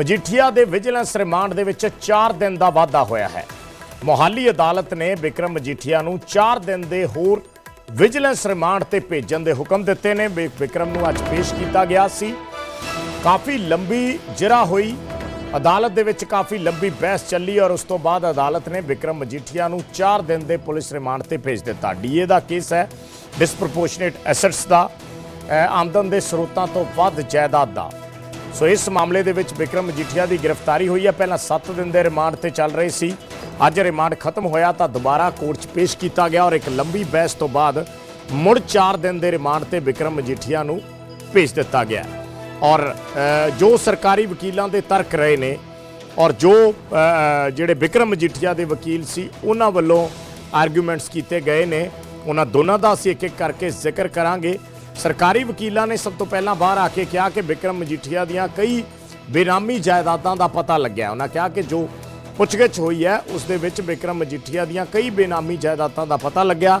ਮਜੀਠੀਆ ਦੇ vigilance remand ਦੇ ਵਿੱਚ 4 ਦਿਨ ਦਾ ਵਾਧਾ ਹੋਇਆ ਹੈ। ਮੋਹਾਲੀ ਅਦਾਲਤ ਨੇ ਵਿਕਰਮ ਮਜੀਠੀਆ ਨੂੰ 4 ਦਿਨ ਦੇ ਹੋਰ ਵਿਜੀਲੈਂਸ ਰਿਮਾਂਡ ਤੇ ਭੇਜਣ ਦੇ ਹੁਕਮ ਦਿੱਤੇ ਨੇ। ਵਿਕਰਮ ਨੂੰ ਅੱਜ ਪੇਸ਼ ਕੀਤਾ ਗਿਆ ਸੀ। ਕਾਫੀ ਲੰਬੀ ਜਿਰਾ ਹੋਈ। ਅਦਾਲਤ ਦੇ ਵਿੱਚ ਕਾਫੀ ਲੰਬੀ ਬਹਿਸ ਚੱਲੀ ਔਰ ਉਸ ਤੋਂ ਬਾਅਦ ਅਦਾਲਤ ਨੇ ਵਿਕਰਮ ਮਜੀਠੀਆ ਨੂੰ 4 ਦਿਨ ਦੇ ਪੁਲਿਸ ਰਿਮਾਂਡ ਤੇ ਭੇਜ ਦਿੱਤਾ। ਡੀਏ ਦਾ ਕੇਸ ਹੈ। ਡਿਸਪ੍ਰੋਪੋਰਸ਼ਨੇਟ ਐਸੈਟਸ ਦਾ ਆਮਦਨ ਦੇ ਸਰੋਤਾਂ ਤੋਂ ਵੱਧ ਜਾਇਦਾਦ ਦਾ। ਸੋ ਇਸ ਮਾਮਲੇ ਦੇ ਵਿੱਚ ਵਿਕਰਮ ਮਜੀਠੀਆ ਦੀ ਗ੍ਰਿਫਤਾਰੀ ਹੋਈ ਹੈ। ਪਹਿਲਾਂ 7 ਦਿਨ ਦੇ ਰਿਮਾਂਡ ਤੇ ਚੱਲ ਰਹੀ ਸੀ। ਅੱਜ ਰਿਮਾਂਡ ਖਤਮ ਹੋਇਆ ਤਾਂ ਦੁਬਾਰਾ ਕੋਰਟ 'ਚ ਪੇਸ਼ ਕੀਤਾ ਗਿਆ ਔਰ ਇੱਕ ਲੰਬੀ ਬਹਿਸ ਤੋਂ ਬਾਅਦ ਮੁੜ 4 ਦਿਨ ਦੇ ਰਿਮਾਂਡ ਤੇ ਵਿਕਰਮ ਮਜੀਠੀਆ ਨੂੰ ਭੇਜ ਦਿੱਤਾ ਗਿਆ। ਔਰ ਜੋ ਸਰਕਾਰੀ ਵਕੀਲਾਂ ਦੇ ਤਰਕ ਰਹੇ ਨੇ ਔਰ ਜੋ ਜਿਹੜੇ ਵਿਕਰਮ ਮਜੀਠੀਆ ਦੇ ਵਕੀਲ ਸੀ, ਉਹਨਾਂ ਵੱਲੋਂ ਆਰਗੂਮੈਂਟਸ ਕੀਤੇ ਗਏ ਨੇ। ਉਹਨਾਂ ਦੋਨਾਂ ਦਾ ਅਸੀਂ ਇੱਕ ਇੱਕ ਕਰਕੇ ਜ਼ਿਕਰ ਕਰਾਂਗੇ। ਸਰਕਾਰੀ ਵਕੀਲਾਂ ਨੇ ਸਭ ਤੋਂ ਪਹਿਲਾਂ ਬਾਹਰ ਆ ਕੇ ਕਿਹਾ ਕਿ ਵਿਕਰਮ ਮਜੀਠੀਆ ਦੀਆਂ ਕਈ ਬੇਨਾਮੀ ਜਾਇਦਾਦਾਂ ਦਾ ਪਤਾ ਲੱਗਿਆ। ਉਹਨਾਂ ਕਿਹਾ ਕਿ ਜੋ ਪੁੱਛਗਿੱਛ ਹੋਈ ਹੈ, ਉਸ ਦੇ ਵਿੱਚ ਵਿਕਰਮ ਮਜੀਠੀਆ ਦੀਆਂ ਕਈ ਬੇਨਾਮੀ ਜਾਇਦਾਦਾਂ ਦਾ ਪਤਾ ਲੱਗਿਆ।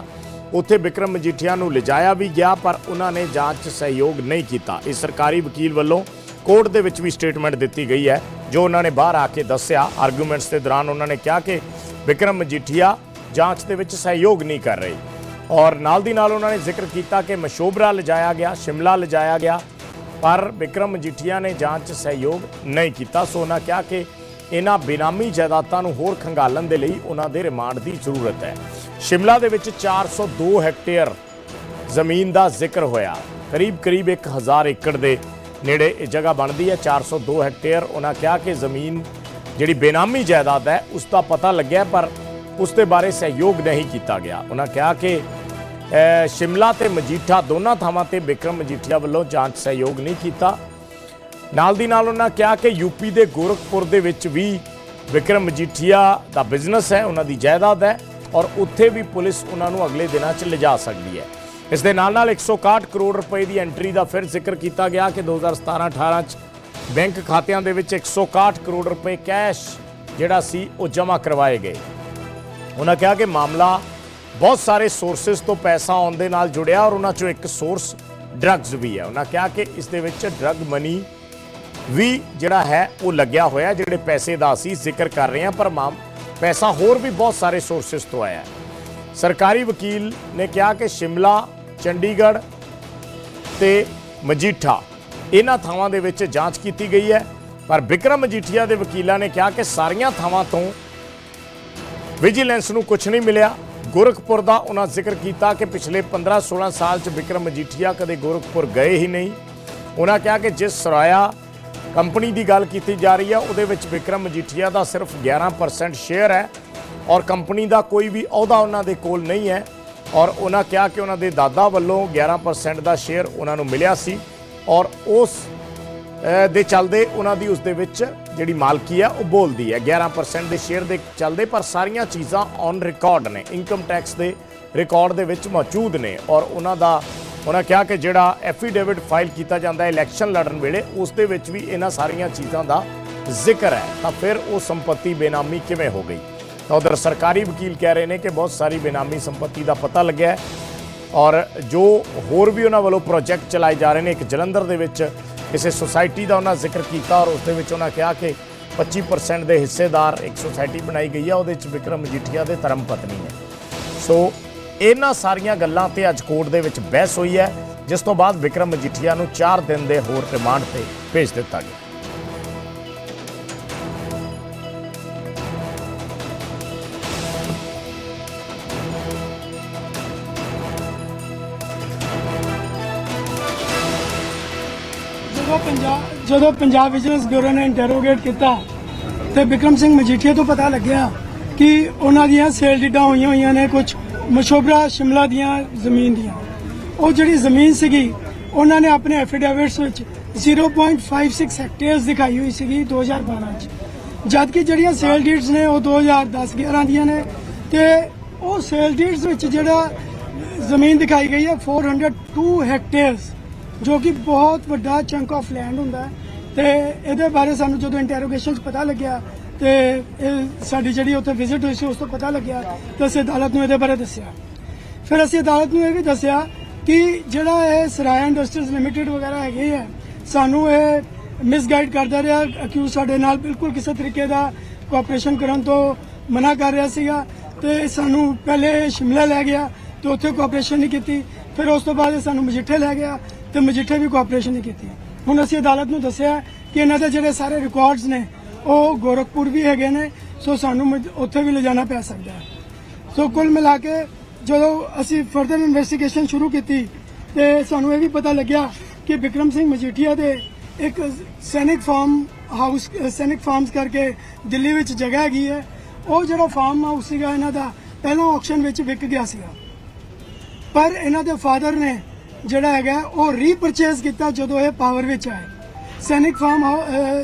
ਉੱਥੇ ਵਿਕਰਮ ਮਜੀਠੀਆ ਨੂੰ ਲਿਜਾਇਆ ਵੀ ਗਿਆ, ਪਰ ਉਹਨਾਂ ਨੇ ਜਾਂਚ ਸਹਿਯੋਗ ਨਹੀਂ ਕੀਤਾ। ਇਸ ਸਰਕਾਰੀ ਵਕੀਲ ਵੱਲੋਂ ਕੋਰਟ ਦੇ ਵਿੱਚ ਵੀ ਸਟੇਟਮੈਂਟ ਦਿੱਤੀ ਗਈ ਹੈ, ਜੋ ਉਹਨਾਂ ਨੇ ਬਾਹਰ ਆ ਕੇ ਦੱਸਿਆ। ਆਰਗੂਮੈਂਟਸ ਦੇ ਦੌਰਾਨ ਉਹਨਾਂ ਨੇ ਕਿਹਾ ਕਿ ਵਿਕਰਮ ਮਜੀਠੀਆ ਜਾਂਚ ਦੇ ਵਿੱਚ ਸਹਿਯੋਗ ਨਹੀਂ ਕਰ ਰਹੀ। ਔਰ ਨਾਲ ਦੀ ਨਾਲ ਉਹਨਾਂ ਨੇ ਜ਼ਿਕਰ ਕੀਤਾ ਕਿ ਮਸ਼ੋਬਰਾ ਲਿਜਾਇਆ ਗਿਆ, ਸ਼ਿਮਲਾ ਲਿਜਾਇਆ ਗਿਆ, ਪਰ ਵਿਕਰਮ ਮਜੀਠੀਆ ਨੇ ਜਾਂਚ ਸਹਿਯੋਗ ਨਹੀਂ ਕੀਤਾ। ਸੋ ਉਹਨਾਂ ਕਿਹਾ ਕਿ ਇਹਨਾਂ ਬੇਨਾਮੀ ਜਾਇਦਾਦਾਂ ਨੂੰ ਹੋਰ ਖੰਗਾਲਣ ਦੇ ਲਈ ਉਹਨਾਂ ਦੇ ਰਿਮਾਂਡ ਦੀ ਜ਼ਰੂਰਤ ਹੈ। ਸ਼ਿਮਲਾ ਦੇ ਵਿੱਚ 402 ਹੈਕਟੇਅਰ ਜ਼ਮੀਨ ਦਾ ਜ਼ਿਕਰ ਹੋਇਆ। ਕਰੀਬ ਕਰੀਬ 1000 ਏਕੜ ਦੇ ਨੇੜੇ ਇਹ ਜਗ੍ਹਾ ਬਣਦੀ ਹੈ। 402 ਹੈਕਟੇਅਰ ਉਹਨਾਂ ਕਿਹਾ ਕਿ ਜ਼ਮੀਨ ਜਿਹੜੀ ਬੇਨਾਮੀ ਜਾਇਦਾਦ ਹੈ, ਉਸ ਦਾ ਪਤਾ ਲੱਗਿਆ, ਪਰ ਉਸ ਦੇ ਬਾਰੇ ਸਹਿਯੋਗ ਨਹੀਂ ਕੀਤਾ ਗਿਆ। ਉਹਨਾਂ ਕਿਹਾ ਕਿ ਸ਼ਿਮਲਾ ਤੇ ਮਜੀਠਾ ਦੋਨਾਂ ਥਾਵਾਂ ਤੇ ਵਿਕਰਮ ਮਜੀਠੀਆ ਵੱਲੋਂ ਜਾਂਚ ਸਹਿਯੋਗ ਨਹੀਂ ਕੀਤਾ। ਨਾਲ ਦੀ ਨਾਲ ਉਹਨਾਂ ਕਿਹਾ ਕਿ ਯੂਪੀ ਦੇ ਗੋਰਖਪੁਰ ਦੇ ਵਿੱਚ ਵੀ ਵਿਕਰਮ ਮਜੀਠੀਆ ਦਾ ਬਿਜ਼ਨਸ ਹੈ, ਉਹਨਾਂ ਦੀ ਜਾਇਦਾਦ ਹੈ ਔਰ ਉੱਥੇ ਵੀ ਪੁਲਿਸ ਉਹਨਾਂ ਨੂੰ ਅਗਲੇ ਦਿਨਾਂ 'ਚ ਲਿਜਾ ਸਕਦੀ ਹੈ। ਇਸ ਦੇ ਨਾਲ ਨਾਲ 161 ਕਰੋੜ ਰੁਪਏ ਦੀ ਐਂਟਰੀ ਦਾ ਫਿਰ ਜ਼ਿਕਰ ਕੀਤਾ ਗਿਆ ਕਿ 2017-18 'ਚ ਬੈਂਕ ਖਾਤਿਆਂ ਦੇ ਵਿੱਚ 161 ਕਰੋੜ ਰੁਪਏ ਕੈਸ਼ ਜਿਹੜਾ ਸੀ, ਉਹ ਜਮ੍ਹਾਂ ਕਰਵਾਏ ਗਏ। ਉਹਨਾਂ ਕਿਹਾ ਕਿ ਮਾਮਲਾ ਬਹੁਤ ਸਾਰੇ ਸੋਰਸਸ ਤੋਂ ਪੈਸਾ ਆਉਣ ਦੇ ਨਾਲ ਜੁੜਿਆ ਔਰ ਉਹਨਾਂ ਚੋਂ ਇੱਕ ਸੋਰਸ ਡਰੱਗਸ ਵੀ ਹੈ। ਉਹਨਾਂ ਕਿਹਾ ਕਿ ਇਸ ਦੇ ਵਿੱਚ ਡਰੱਗ ਮਨੀ ਵੀ ਜਿਹੜਾ ਹੈ, ਉਹ ਲੱਗਿਆ ਹੋਇਆ, ਜਿਹੜੇ ਪੈਸੇ ਦਾ ਅਸੀਂ ਜ਼ਿਕਰ ਕਰ ਰਹੇ ਹਾਂ, ਪਰ ਮਾਮ ਪੈਸਾ ਹੋਰ ਵੀ ਬਹੁਤ ਸਾਰੇ ਸੋਰਸਸ ਤੋਂ ਆਇਆ ਹੈ। ਸਰਕਾਰੀ ਵਕੀਲ ਨੇ ਕਿਹਾ ਕਿ ਸ਼ਿਮਲਾ, ਚੰਡੀਗੜ੍ਹ ਤੇ ਮਜੀਠਾ ਇਹਨਾਂ ਥਾਵਾਂ ਦੇ ਵਿੱਚ ਜਾਂਚ ਕੀਤੀ ਗਈ ਹੈ। ਪਰ ਵਿਕਰਮ ਮਜੀਠੀਆ ਦੇ ਵਕੀਲਾਂ ਨੇ ਕਿਹਾ ਕਿ ਸਾਰੀਆਂ ਥਾਵਾਂ ਤੋਂ ਵਿਜੀਲੈਂਸ ਨੂੰ ਕੁਝ ਨਹੀਂ ਮਿਲਿਆ। ਗੋਰਖਪੁਰ ਦਾ ਉਹਨਾਂ ਜ਼ਿਕਰ ਕੀਤਾ ਕਿ ਪਿਛਲੇ 15-16 ਸਾਲ 'ਚ ਵਿਕਰਮ ਮਜੀਠੀਆ ਕਦੇ ਗੋਰਖਪੁਰ ਗਏ ਹੀ ਨਹੀਂ। ਉਹਨਾਂ ਕਿਹਾ ਕਿ ਜਿਸ ਸਰਾਇਆ ਕੰਪਨੀ ਦੀ ਗੱਲ ਕੀਤੀ ਜਾ ਰਹੀ ਹੈ, ਉਹਦੇ ਵਿੱਚ ਵਿਕਰਮ ਮਜੀਠੀਆ ਦਾ ਸਿਰਫ 11% ਸ਼ੇਅਰ ਹੈ ਔਰ ਕੰਪਨੀ ਦਾ ਕੋਈ ਵੀ ਅਹੁਦਾ ਉਹਨਾਂ ਦੇ ਕੋਲ ਨਹੀਂ ਹੈ ਔਰ ਉਹਨਾਂ ਕਿਹਾ ਕਿ ਉਹਨਾਂ ਦੇ ਦਾਦਾ ਵੱਲੋਂ 11% ਦਾ ਸ਼ੇਅਰ ਉਹਨਾਂ ਨੂੰ ਮਿਲਿਆ ਸੀ ਔਰ ਉਸ ਦੇ ਚੱਲਦੇ ਉਹਨਾਂ ਦੀ ਉਸ ਦੇ ਵਿੱਚ ਜਿਹੜੀ ਮਾਲਕੀ ਹੈ ਉਹ ਬੋਲਦੀ ਹੈ। 11% ਦੇ ਸ਼ੇਅਰ ਦੇ ਚੱਲਦੇ, ਪਰ ਸਾਰੀਆਂ ਚੀਜ਼ਾਂ ਔਨ ਰਿਕਾਰਡ ਨੇ। ਇਨਕਮ ਟੈਕਸ ਦੇ ਰਿਕਾਰਡ ਦੇ ਵਿੱਚ ਮੌਜੂਦ ਨੇ। ਔਰ ਉਹਨਾਂ ਦਾ, ਉਹਨਾਂ ਕਿਹਾ ਕਿ ਜਿਹੜਾ ਐਫੀਡੇਵਿਟ ਫਾਈਲ ਕੀਤਾ ਜਾਂਦਾ ਹੈ ਇਲੈਕਸ਼ਨ ਲੜਨ ਵੇਲੇ, ਉਸ ਦੇ ਵਿੱਚ ਵੀ ਇਹਨਾਂ ਸਾਰੀਆਂ ਚੀਜ਼ਾਂ ਦਾ ਜ਼ਿਕਰ ਹੈ। ਤਾਂ ਫਿਰ ਉਹ ਸੰਪਤੀ ਬੇਨਾਮੀ ਕਿਵੇਂ ਹੋ ਗਈ? ਤਾਂ ਉਧਰ ਸਰਕਾਰੀ ਵਕੀਲ ਕਹਿ ਰਹੇ ਨੇ ਕਿ ਬਹੁਤ ਸਾਰੀ ਬੇਨਾਮੀ ਸੰਪਤੀ ਦਾ ਪਤਾ ਲੱਗਿਆ ਔਰ ਜੋ ਹੋਰ ਵੀ ਉਹਨਾਂ ਵੱਲੋਂ ਪ੍ਰੋਜੈਕਟ ਚਲਾਏ ਜਾ ਰਹੇ ਨੇ, ਇੱਕ ਜਲੰਧਰ ਦੇ ਵਿੱਚ ਕਿਸੇ ਸੁਸਾਇਟੀ ਦਾ ਉਹਨਾਂ ਜ਼ਿਕਰ ਕੀਤਾ ਔਰ ਉਸ ਦੇ ਵਿੱਚ ਉਹਨਾਂ ਕਿਹਾ ਕਿ 25% ਦੇ ਹਿੱਸੇਦਾਰ ਇੱਕ ਸੁਸਾਇਟੀ ਬਣਾਈ ਗਈ ਹੈ ਉਹਦੇ ਵਿੱਚ ਵਿਕਰਮ ਮਜੀਠੀਆ ਦੇ ਧਰਮ ਪਤਨੀ ਹੈ ਸੋ ਇਹਨਾਂ ਸਾਰੀਆਂ ਗੱਲਾਂ ਤੇ ਅੱਜ ਕੋਰਟ ਦੇ ਵਿੱਚ ਬਹਿਸ ਹੋਈ ਹੈ, ਜਿਸ ਤੋਂ ਬਾਅਦ ਵਿਕਰਮ ਮਜੀਠੀਆ ਨੂੰ 4 ਦਿਨ ਦੇ ਹੋਰ ਰਿਮਾਂਡ ਤੇ ਭੇਜ ਦਿੱਤਾ ਗਿਆ। ਜਦੋਂ ਪੰਜਾਬ ਜਦੋਂ ਪੰਜਾਬ ਵਿਜੀਲੈਂਸ ਬਿਊਰੋ ਨੇ ਇੰਟਰੋਗੇਟ ਕੀਤਾ, ਤੇ ਵਿਕਰਮ ਸਿੰਘ ਮਜੀਠੀਆ ਤੋਂ ਪਤਾ ਲੱਗਿਆ ਕਿ ਉਹਨਾਂ ਦੀਆਂ ਸੇਲ ਡੀਡਾਂ ਹੋਈਆਂ ਹੋਈਆਂ ਨੇ ਕੁਝ ਮਸ਼ੋਬਰਾ ਸ਼ਿਮਲਾ ਦੀਆਂ, ਜ਼ਮੀਨ ਦੀਆਂ। ਉਹ ਜਿਹੜੀ ਜ਼ਮੀਨ ਸੀਗੀ, ਉਹਨਾਂ ਨੇ ਆਪਣੇ ਐਫੀਡੇਵਿਟਸ ਵਿੱਚ 0.56 ਹੈਕਟੇਅਰਸ ਦਿਖਾਈ ਹੋਈ ਸੀਗੀ 2012 ਚ। ਜਦਕਿ ਜਿਹੜੀਆਂ ਸੇਲ ਡੀਡਸ ਨੇ ਉਹ 2010-11 ਦੀਆਂ ਨੇ, ਤੇ ਉਹ ਸੇਲ ਡੀਡਸ ਵਿੱਚ ਜਿਹੜਾ ਜ਼ਮੀਨ ਦਿਖਾਈ ਗਈ ਹੈ 402 ਹੈਕਟੇਅਰਸ ਜੋ ਕਿ ਬਹੁਤ ਵੱਡਾ ਚੰਕ ਆਫ ਲੈਂਡ ਹੁੰਦਾ ਹੈ। ਤੇ ਇਹਦੇ ਬਾਰੇ ਸਾਨੂੰ ਜਦੋਂ ਇੰਟਰੋਗੇਸ਼ਨ 'ਚ ਪਤਾ ਲੱਗਿਆ, ਤੇ ਇਹ ਸਾਡੀ ਜਿਹੜੀ ਉੱਥੇ ਵਿਜ਼ਿਟ ਹੋਈ ਸੀ, ਉਸ ਤੋਂ ਪਤਾ ਲੱਗਿਆ ਤੇ ਅਸੀਂ ਅਦਾਲਤ ਨੂੰ ਇਹਦੇ ਬਾਰੇ ਦੱਸਿਆ। ਫਿਰ ਅਸੀਂ ਅਦਾਲਤ ਨੂੰ ਇਹ ਵੀ ਦੱਸਿਆ ਕਿ ਜਿਹੜਾ ਇਹ ਸਰਾਇਆ ਇੰਡਸਟਰੀਜ਼ ਲਿਮਿਟਿਡ ਵਗੈਰਾ ਹੈਗੇ ਹੈ ਸਾਨੂੰ ਇਹ ਮਿਸਗਾਈਡ ਕਰਦਾ ਰਿਹਾ ਅਕਿਊਜ਼ ਸਾਡੇ ਨਾਲ ਬਿਲਕੁਲ ਕਿਸੇ ਤਰੀਕੇ ਦਾ ਕੋਆਪਰੇਸ਼ਨ ਕਰਨ ਤੋਂ ਮਨਾ ਕਰ ਰਿਹਾ ਸੀਗਾ। ਤੇ ਸਾਨੂੰ ਪਹਿਲੇ ਸ਼ਿਮਲਾ ਲੈ ਗਿਆ ਤੇ ਉੱਥੇ ਕੋਆਪਰੇਸ਼ਨ ਨਹੀਂ ਕੀਤੀ। ਫਿਰ ਉਸ ਤੋਂ ਬਾਅਦ ਸਾਨੂੰ ਮਜੀਠੇ ਲੈ ਗਿਆ। ਤੇ ਮਜੀਠੇ ਵੀ ਕੋਆਪਰੇਸ਼ਨ ਨਹੀਂ ਕੀਤੀ। ਹੁਣ ਅਸੀਂ ਅਦਾਲਤ ਨੂੰ ਦੱਸਿਆ ਕਿ ਇਹਨਾਂ ਦੇ ਜਿਹੜੇ ਸਾਰੇ ਰਿਕਾਰਡਸ ਨੇ, ਉਹ ਗੋਰਖਪੁਰ ਵੀ ਹੈਗੇ ਨੇ, ਸੋ ਸਾਨੂੰ ਉੱਥੇ ਵੀ ਲਿਜਾਣਾ ਪੈ ਸਕਦਾ ਹੈ। ਸੋ ਕੁੱਲ ਮਿਲਾ ਕੇ ਜਦੋਂ ਅਸੀਂ ਫਰਦਰ ਇਨਵੈਸਟੀਗੇਸ਼ਨ ਸ਼ੁਰੂ ਕੀਤੀ, ਤੇ ਸਾਨੂੰ ਇਹ ਵੀ ਪਤਾ ਲੱਗਿਆ ਕਿ ਵਿਕਰਮ ਸਿੰਘ ਮਜੀਠੀਆ ਦੇ ਇੱਕ ਸੈਨਿਕ ਫਾਰਮ ਹਾਊਸ, ਸੈਨਿਕ ਫਾਰਮਸ ਕਰਕੇ ਦਿੱਲੀ ਵਿੱਚ ਜਗ੍ਹਾ ਹੈਗੀ ਹੈ। ਉਹ ਜਿਹੜਾ ਫਾਰਮ ਹਾਊਸ ਸੀਗਾ, ਇਹਨਾਂ ਦਾ ਪਹਿਲਾਂ ਆਕਸ਼ਨ ਵਿੱਚ ਵਿਕ ਗਿਆ ਸੀਗਾ। ਪਰ ਇਹਨਾਂ ਦੇ ਫਾਦਰ ਨੇ ਜਿਹੜਾ ਹੈਗਾ, ਉਹ ਰੀਪਰਚੇਸ ਕੀਤਾ ਜਦੋਂ ਇਹ ਪਾਵਰ ਵਿੱਚ ਆਏ। ਸੈਨਿਕ ਫਾਰਮ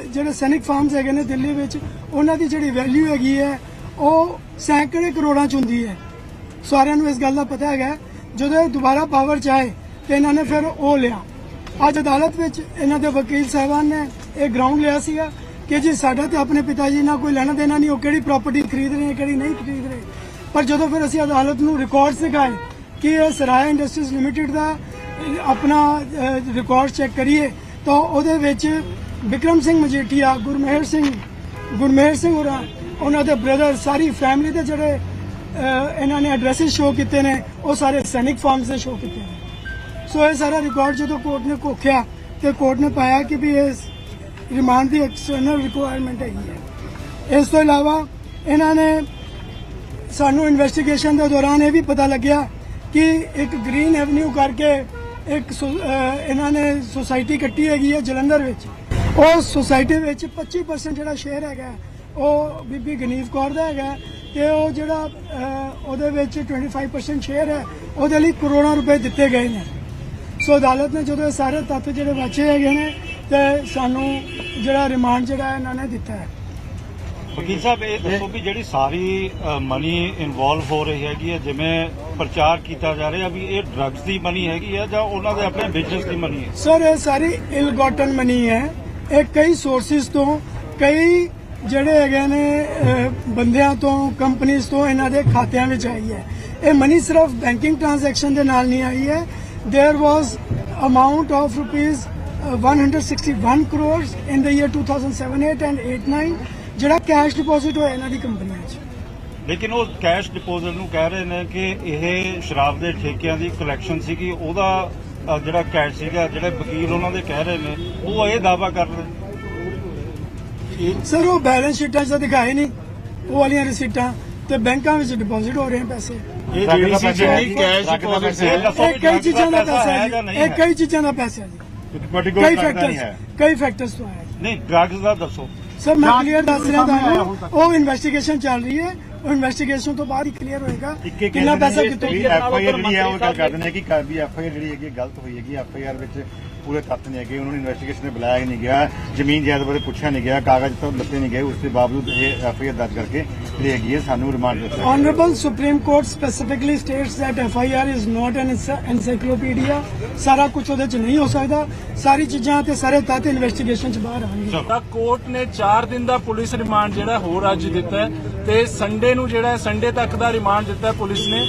ਜਿਹੜੇ ਸੈਨਿਕ ਫਾਰਮਸ ਹੈਗੇ ਨੇ ਦਿੱਲੀ ਵਿੱਚ, ਉਹਨਾਂ ਦੀ ਜਿਹੜੀ ਵੈਲਿਊ ਹੈਗੀ ਹੈ, ਉਹ ਸੈਂਕੜੇ ਕਰੋੜਾਂ ਚ ਹੁੰਦੀ ਹੈ। ਸਾਰਿਆਂ ਨੂੰ ਇਸ ਗੱਲ ਦਾ ਪਤਾ ਹੈਗਾ, ਜਦੋਂ ਇਹ ਦੁਬਾਰਾ ਪਾਵਰ ਚ ਆਏ, ਤੇ ਇਹਨਾਂ ਨੇ ਫਿਰ ਉਹ ਲਿਆ। ਅੱਜ ਅਦਾਲਤ ਵਿੱਚ ਇਹਨਾਂ ਦੇ ਵਕੀਲ ਸਾਹਿਬਾਨ ਨੇ ਇਹ ਗਰਾਊਂਡ ਲਿਆ ਸੀਗਾ ਕਿ ਜੀ ਸਾਡਾ ਤੇ ਆਪਣੇ ਪਿਤਾ ਜੀ ਨਾਲ ਕੋਈ ਲੈਣਾ ਦੇਣਾ ਨਹੀਂ, ਉਹ ਕਿਹੜੀ ਪ੍ਰਾਪਰਟੀ ਖਰੀਦ ਰਹੇ ਨੇ, ਕਿਹੜੀ ਨਹੀਂ ਖਰੀਦ ਰਹੇ। ਪਰ ਜਦੋਂ ਫਿਰ ਅਸੀਂ ਅਦਾਲਤ ਨੂੰ ਰਿਕਾਰਡਸ ਦਿਖਾਏ ਕਿ ਇਹ ਸਰਾਇਆ ਇੰਡਸਟਰੀਜ਼ ਲਿਮਟਿਡ ਦਾ ਆਪਣਾ ਰਿਕਾਰਡ ਚੈੱਕ ਕਰੀਏ, ਤਾਂ ਉਹਦੇ ਵਿੱਚ ਵਿਕਰਮ ਸਿੰਘ ਮਜੀਠੀਆ, ਗੁਰਮੇਹਰ ਸਿੰਘ ਗੁਰਮੇਹਰ ਸਿੰਘ ਹੋਰਾਂ, ਉਹਨਾਂ ਦੇ ਬ੍ਰਦਰ ਸਾਰੀ ਫੈਮਿਲੀ ਦੇ ਜਿਹੜੇ ਇਹਨਾਂ ਨੇ ਐਡਰੈਸਿਸ ਸ਼ੋ ਕੀਤੇ ਨੇ, ਉਹ ਸਾਰੇ ਸੈਨਿਕ ਫਾਰਮਸ ਦੇ ਸ਼ੋ ਕੀਤੇ ਨੇ। ਸੋ ਇਹ ਸਾਰਾ ਰਿਕਾਰਡ ਜਦੋਂ ਕੋਰਟ ਨੇ ਕੋਖਿਆ ਤੇ ਕੋਰਟ ਨੇ ਪਾਇਆ ਕਿ ਵੀ ਇਸ ਰਿਮਾਂਡ ਦੀ ਐਕਸਟਰਨਲ ਰਿਕੁਆਇਰਮੈਂਟ ਹੈਗੀ ਹੈ। ਇਸ ਤੋਂ ਇਲਾਵਾ ਇਹਨਾਂ ਨੇ ਸਾਨੂੰ ਇਨਵੈਸਟੀਗੇਸ਼ਨ ਦੇ ਦੌਰਾਨ ਇਹ ਵੀ ਪਤਾ ਲੱਗਿਆ ਕਿ ਇੱਕ ਗ੍ਰੀਨ ਐਵਨਿਊ ਕਰਕੇ ਇੱਕ ਸੁ- ਇਹਨਾਂ ਨੇ ਸੋਸਾਇਟੀ ਕੱਟੀ ਹੈਗੀ ਹੈ ਜਲੰਧਰ ਵਿੱਚ। ਉਹ ਸੁਸਾਇਟੀ ਵਿੱਚ 25% ਜਿਹੜਾ ਸ਼ੇਅਰ ਹੈਗਾ, ਉਹ ਬੀਬੀ ਗਨੀਤ ਕੌਰ ਦਾ ਹੈਗਾ ਤੇ ਉਹ ਜਿਹੜਾ ਉਹਦੇ ਵਿੱਚ 25% ਸ਼ੇਅਰ ਹੈ, ਉਹਦੇ ਲਈ ਕਰੋੜਾਂ ਰੁਪਏ ਦਿੱਤੇ ਗਏ ਨੇ। ਸੋ ਅਦਾਲਤ ਨੇ ਜਦੋਂ ਇਹ ਸਾਰੇ ਤੱਥ ਜਿਹੜੇ ਵਾਚੇ ਹੈਗੇ ਨੇ, ਤੇ ਸਾਨੂੰ ਜਿਹੜਾ ਰਿਮਾਂਡ ਜਿਹੜਾ ਇਹਨਾਂ ਨੇ ਦਿੱਤਾ ਹੈ। ਵਕੀਲ ਸਾਹਿਬ, ਇਹ ਦੱਸੋ ਵੀ ਜਿਹੜੀ ਸਾਰੀ ਮਨੀ ਇਨਵੋਲਵ ਹੋ ਰਹੀ ਹੈਗੀ ਹੈ, ਜਿਵੇਂ ਪ੍ਰਚਾਰ ਕੀਤਾ ਜਾ ਰਿਹਾ ਵੀ ਇਹ ਡਰੱਗਸ ਦੀ ਮਨੀ ਹੈਗੀ ਹੈ ਜਾਂ ਉਹਨਾਂ ਦੇ ਆਪਣੇ ਬਿਜ਼ਨਸ ਦੀ ਮਨੀ ਹੈ? ਸਰ ਇਹ ਸਾਰੀ ਇਲਗੋਟਨ ਮਨੀ ਹੈ। ਇਹ ਕਈ ਸੋਰਸਿਸ ਤੋਂ, ਕਈ ਜਿਹੜੇ ਹੈਗੇ ਨੇ ਬੰਦਿਆਂ ਤੋਂ ਕੰਪਨੀਆਂ ਤੋਂ ਇਹਨਾਂ ਦੇ ਖਾਤਿਆਂ ਵਿੱਚ ਆਈ ਹੈ। ਇਹ ਮਨੀ ਸਿਰਫ ਬੈਂਕਿੰਗ ਟ੍ਰਾਂਜੈਕਸ਼ਨ ਦੇ ਨਾਲ ਨਹੀਂ ਆਈ ਹੈ। There was amount of rupees 161 crores in the 2007 8 and ਜਿਹੜਾ ਕੈਸ਼ ਡਿਪੋਜ਼ਿਟ ਹੋਇਆ ਇਹਨਾਂ ਦੀ ਕੰਪਨੀਆਂ 'ਚ। ਲੇਕਿਨ ਉਹ ਕੈਸ਼ ਡਿਪੋਜ਼ਿਟ ਨੂੰ ਕਹਿ ਰਹੇ ਨੇ ਕਿ ਇਹ ਸ਼ਰਾਬ ਦੇ ਠੇਕਿਆਂ ਦੀ ਕਲੈਕਸ਼ਨ ਸੀਗੀ ਉਹਦਾ ਜਿਹੜਾ ਕੈਸ਼ ਸੀਗਾ ਜਿਹੜੇ ਵਕੀਲ ਉਹਨਾਂ ਦੇ ਕਹਿ ਰਹੇ ਨੇ ਉਹ ਇਹ ਦਾਵਾ ਕਰ ਰਹੇ ਸਰ ਉਹ ਬੈਲੈਂਸ ਸ਼ੀਟਾਂ 'ਚ ਤਾਂ ਦਿਖਾਏ ਨਹੀਂ ਉਹ ਵਾਲੀਆਂ ਰਸੀਟਾਂ ਤੇ ਬੈਂਕਾਂ ਵਿੱਚ ਡਿਪੋਜ਼ਿਟ ਹੋ ਰਹੇ ਹਨ ਪੈਸੇ। ਇਹ ਜਿਹੜੀ ਸੀ ਜਿੰਨੀ ਕੈਸ਼ ਡਿਪੋਜ਼ਿਟ ਸੀ ਇਹ ਕਈ ਚੀਜ਼ਾਂ ਦਾ ਪੈਸਾ ਹੈ ਜੀ। ਇਹ ਕਈ ਚੀਜ਼ਾਂ ਦਾ ਪੈਸਾ ਹੈ ਜੀ। ਕਈ ਫੈਕਟਰਸ ਕਈ ਫੈਕਟਰਸ ਤੋਂ ਆਇਆ। ਨਹੀਂ ਡਰੱਗਸ ਦਾ ਦੱਸੋ। ਸਰ ਮੈਂ ਕਲੀਅਰ ਦੱਸ ਰਿਹਾ ਤੁਹਾਨੂੰ ਉਹ ਇਨਵੈਸਟੀਗੇਸ਼ਨ ਚੱਲ ਰਹੀ ਹੈ। ਉਹ ਇਨਵੈਸਟੀਗੇਸ਼ਨ ਤੋਂ ਬਾਅਦ ਹੀ ਕਲੀਅਰ ਹੋਏਗਾ ਕਿੰਨਾ ਪੈਸਾ ਕਿੱਥੋਂ ਐਫ ਆਈ ਆਰ ਜਿਹੜੀ ਹੈ ਉਹ ਗੱਲ ਕਰਦੇ ਨੇ ਕਿ ਕਰ ਵੀ ਐਫ ਆਈ ਆਰ ਜਿਹੜੀ ਹੈਗੀ ਗਲਤ ਹੋਈ ਹੈਗੀ ਐਫ ਆਈ ਆਰ ਵਿੱਚ ਪੂਰੇ ਤੱਥ ਨਹੀਂ ਹੈਗੇ ਉਹਨਾਂ ਨੂੰ ਇਨਵੈਸਟੀਗੇਸ਼ਨ ਦੇ ਬੁਲਾਇਆ ਹੀ ਨਹੀਂ ਗਿਆ ਜ਼ਮੀਨ ਜਾਇਦਾਦ ਬਾਰੇ ਪੁੱਛਿਆ ਨਹੀਂ ਗਿਆ ਕਾਗਜ਼ ਤੋਂ ਲੱਤੇ ਨਹੀਂ ਗਏ ਉਸ ਦੇ ਬਾਵਜੂਦ ਇਹ ਐਫ ਆਈ ਆਰ ਦਰਜ ਕਰਕੇ ਜਿਹੜੀ ਹੈਗੀ ਹੈ ਸਾਨੂੰ ਰਿਮਾਂਡ ਦਿੱਤਾ Supreme Court specifically states that FIR is not an ency- encyclopedia. ਸਾਰਾ ਕੁਝ ਉਹਦੇ ਚ ਨਹੀਂ ਹੋ ਸਕਦਾ। ਸਾਰੀ ਚੀਜ਼ਾਂ ਤੇ ਸਾਰੇ ਤੱਥ ਇਨਵੈਸਟੀਗੇਸ਼ਨ ਚ ਬਾਹਰ ਆਉਣਗੇ। ਤਾਂ ਕੋਰਟ ਨੇ 4 ਦਿਨ ਦਾ ਪੁਲਿਸ ਰਿਮਾਂਡ ਜਿਹੜਾ ਹੋਰ ਅੱਜ ਦਿੱਤਾ ਤੇ ਸੰਡੇ ਨੂੰ ਜਿਹੜਾ ਸੰਡੇ ਤੱਕ ਦਾ ਰਿਮਾਂਡ ਦਿੱਤਾ ਹੈ ਪੁਲਿਸ ਨੇ।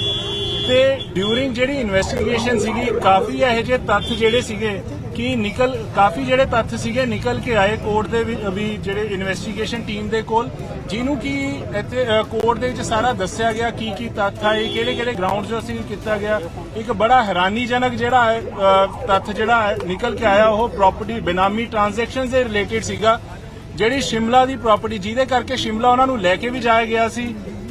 ਤੇ ਡਿਊਰਿੰਗ ਜਿਹੜੀ ਇਨਵੈਸਟੀਗੇਸ਼ਨ ਸੀਗੀ ਕਾਫੀ ਇਹੋ ਜਿਹੇ ਤੱਥ ਜਿਹੜੇ ਸੀਗੇ ਕਿ ਨਿਕਲ, ਕਾਫੀ ਜਿਹੜੇ ਤੱਥ ਸੀਗੇ ਨਿਕਲ ਕੇ ਆਏ ਕੋਰਟ ਦੇ ਵੀ ਜਿਹੜੇ ਇਨਵੈਸਟੀਗੇਸ਼ਨ ਟੀਮ ਦੇ ਕੋਲ, ਜਿਹਨੂੰ ਕਿ ਇੱਥੇ ਕੋਰਟ ਦੇ ਵਿੱਚ ਸਾਰਾ ਦੱਸਿਆ ਗਿਆ ਕੀ ਕੀ ਤੱਥ ਆਏ ਕਿਹੜੇ ਕਿਹੜੇ ਗਰਾਊਂਡਸ ਤੋਂ ਅਸੀਂ ਕੀਤਾ ਗਿਆ। ਇੱਕ ਬੜਾ ਹੈਰਾਨੀਜਨਕ ਜਿਹੜਾ ਤੱਥ ਜਿਹੜਾ ਨਿਕਲ ਕੇ ਆਇਆ, ਉਹ ਪ੍ਰਾਪਰਟੀ ਬਿਨਾਮੀ ਟ੍ਰਾਂਜੈਕਸ਼ਨਸ ਦੇ ਰਿਲੇਟਡ ਸੀਗਾ, ਜਿਹੜੀ ਸ਼ਿਮਲਾ ਦੀ ਪ੍ਰਾਪਰਟੀ ਜਿਹਦੇ ਕਰਕੇ ਸ਼ਿਮਲਾ ਉਹਨਾਂ ਨੂੰ ਲੈ ਕੇ ਵੀ ਜਾਇਆ ਗਿਆ ਸੀ।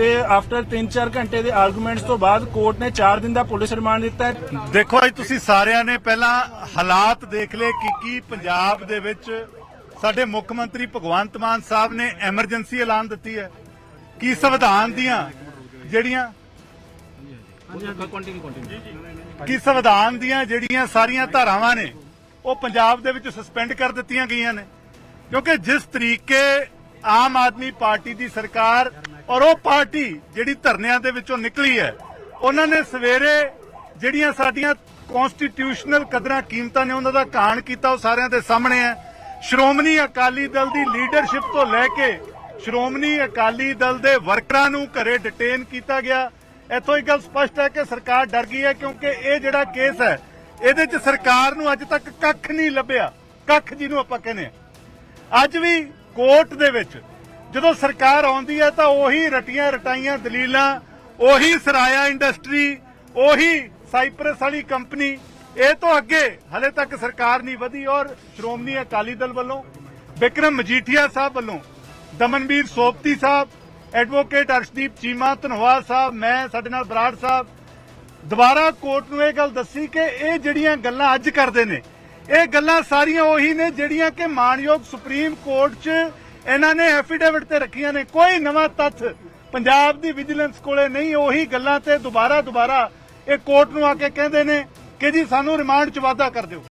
ਤੇ ਆਫਟਰ 3-4 ਘੰਟੇ ਦੇ ਆਰਗੂਮੈਂਟਸ ਤੋਂ ਬਾਅਦ ਕੋਰਟ ਨੇ 4 ਦਿਨ ਦਾ ਪੁਲਿਸ ਰਿਮਾਂਡ ਦਿੱਤਾ ਹੈ। ਦੇਖੋ ਅੱਜ ਤੁਸੀਂ ਸਾਰਿਆਂ ਨੇ ਪਹਿਲਾਂ ਹਾਲਾਤ ਦੇਖ ਲਏ ਕਿ ਕੀ ਪੰਜਾਬ ਦੇ ਵਿੱਚ ਸਾਡੇ ਮੁੱਖ ਮੰਤਰੀ ਭਗਵੰਤ ਮਾਨ ਸਾਹਿਬ ਨੇ ਐਮਰਜੈਂਸੀ ਐਲਾਨ ਦਿੱਤੀ ਹੈ। ਕੀ ਸੰਵਿਧਾਨ ਦੀਆਂ ਜਿਹੜੀਆਂ ਕਿ ਸੰਵਿਧਾਨ ਦੀਆਂ ਜਿਹੜੀਆਂ ਸਾਰੀਆਂ ਧਾਰਾਵਾਂ ਨੇ, ਉਹ ਪੰਜਾਬ ਦੇ ਵਿੱਚ ਸਸਪੈਂਡ ਕਰ ਦਿੱਤੀਆਂ ਗਈਆਂ ਨੇ। ਕਿਉਂਕਿ ਜਿਸ ਤਰੀਕੇ ਆਮ ਆਦਮੀ ਪਾਰਟੀ ਦੀ ਸਰਕਾਰ ਔਰ ਉਹ ਪਾਰਟੀ ਜਿਹੜੀ ਧਰਨਿਆਂ ਦੇ ਵਿੱਚੋਂ ਨਿਕਲੀ ਹੈ, ਉਹਨਾਂ ਨੇ ਸਵੇਰੇ ਜਿਹੜੀਆਂ ਸਾਡੀਆਂ ਕਨਸਟੀਟਿਊਸ਼ਨਲ ਕਦਰਾਂ ਕੀਮਤਾਂ ਨੇ, ਉਹਨਾਂ ਦਾ ਕਾਣ ਕੀਤਾ, ਉਹ ਸਾਰਿਆਂ ਦੇ ਸਾਹਮਣੇ ਹੈ। ਸ਼੍ਰੋਮਣੀ ਅਕਾਲੀ ਦਲ ਦੀ ਲੀਡਰਸ਼ਿਪ ਤੋਂ ਲੈ ਕੇ ਸ਼੍ਰੋਮਣੀ ਅਕਾਲੀ ਦਲ ਦੇ ਵਰਕਰਾਂ ਨੂੰ ਘਰੇ ਡਿਟੇਨ ਕੀਤਾ ਗਿਆ। ਇੱਥੋਂ ਇੱਕ ਗੱਲ ਸਪਸ਼ਟ ਹੈ ਕਿ ਸਰਕਾਰ ਡਰ ਗਈ ਹੈ, ਕਿਉਂਕਿ ਇਹ ਜਿਹੜਾ ਕੇਸ ਹੈ, ਇਹਦੇ 'ਚ ਸਰਕਾਰ ਨੂੰ ਅੱਜ ਤੱਕ ਕੱਖ ਨਹੀਂ ਲੱਭਿਆ। ਕੱਖ ਜਿਹਨੂੰ ਆਪਾਂ ਕਹਿੰਦੇ ਆ ਅੱਜ ਵੀ ਕੋਰਟ ਦੇ ਵਿੱਚ ਜਦੋਂ ਸਰਕਾਰ ਆਉਂਦੀ ਹੈ ਤਾਂ ਉਹੀ ਰਟੀਆਂ ਰਟਾਈਆਂ ਦਲੀਲਾਂ, ਉਹੀ ਸਰਾਇਆ ਇੰਡਸਟਰੀ ਉਹੀ ਸਾਈਪਰਸ ਵਾਲੀ ਕੰਪਨੀ ਇਹ ਤੋਂ ਅੱਗੇ ਹਲੇ ਤੱਕ ਸਰਕਾਰ ਨਹੀਂ ਵਧੀ ਔਰ ਸ਼੍ਰੋਮਣੀ ਅਕਾਲੀ ਦਲ ਵੱਲੋਂ, ਵਿਕਰਮ ਮਜੀਠੀਆ ਸਾਹਿਬ ਵੱਲੋਂ, ਦਮਨਵੀਰ ਸੋਪਤੀ ਸਾਹਿਬ ਐਡਵੋਕੇਟ ਅਰਸ਼ਦੀਪ ਚੀਮਾ ਧਨਵਾਦ ਸਾਹਿਬ, ਮੈਂ, ਸਾਡੇ ਨਾਲ ਬਰਾੜ ਸਾਹਿਬ, ਦੁਬਾਰਾ ਕੋਰਟ ਨੂੰ ਇਹ ਗੱਲ ਦੱਸੀ ਕਿ ਇਹ ਜਿਹੜੀਆਂ ਗੱਲਾਂ ਅੱਜ ਕਰਦੇ ਨੇ, ਇਹ ਗੱਲਾਂ ਸਾਰੀਆਂ ਉਹੀ ਨੇ ਜਿਹੜੀਆਂ ਕਿ ਮਾਨਯੋਗ ਸੁਪਰੀਮ ਕੋਰਟ 'ਚ ਇਹਨਾਂ ਨੇ ਐਫੀਡੇਵਿਟ ਤੇ ਰੱਖੀਆਂ ਨੇ, ਕੋਈ ਨਵਾਂ ਤੱਥ ਪੰਜਾਬ ਦੀ ਵਿਜੀਲੈਂਸ ਕੋਲੇ ਨਹੀਂ, ਉਹੀ ਗੱਲਾਂ ਤੇ ਦੁਬਾਰਾ ਦੁਬਾਰਾ ਇਹ ਕੋਰਟ ਨੂੰ ਆ ਕੇ ਕਹਿੰਦੇ ਨੇ ਕਿ ਜੀ ਸਾਨੂੰ ਰਿਮਾਂਡ 'ਚ ਵਾਧਾ ਕਰ ਦਿਓ।